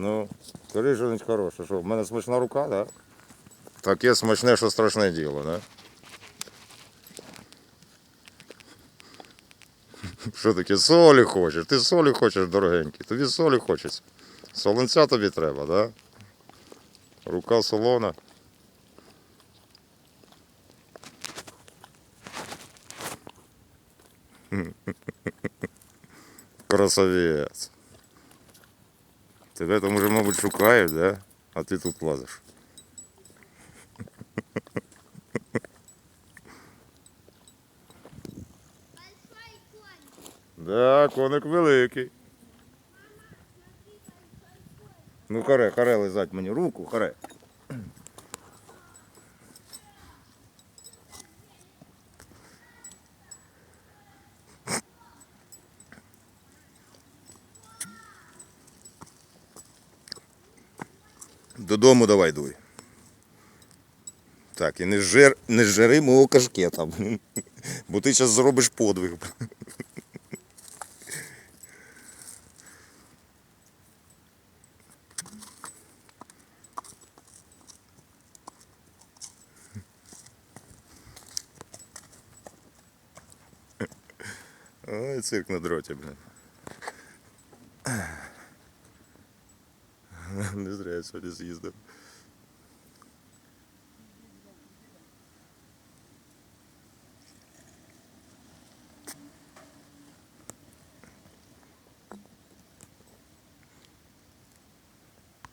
Ну, скажи щось хороше. Що, в мене смачна рука, так? Да? Таке смачне, що страшне діло, да? Що таке? Солі хочеш? Ти солі хочеш, дорогенький. Тобі солі хочеться. Солонця тобі треба, да? Рука солона. Красавець. Тебе там уже, мабуть, шукають, да? А ти тут лазиш. Да, коник великий. Ну, харе, харе лизать мені руку, харе. Додому давай дуй. Так, і не жир, не жири мого кашкета. Бо ти зараз зробиш подвиг. Ой, цирк на дроті, блин. Не зря я сьогодні з'їздив.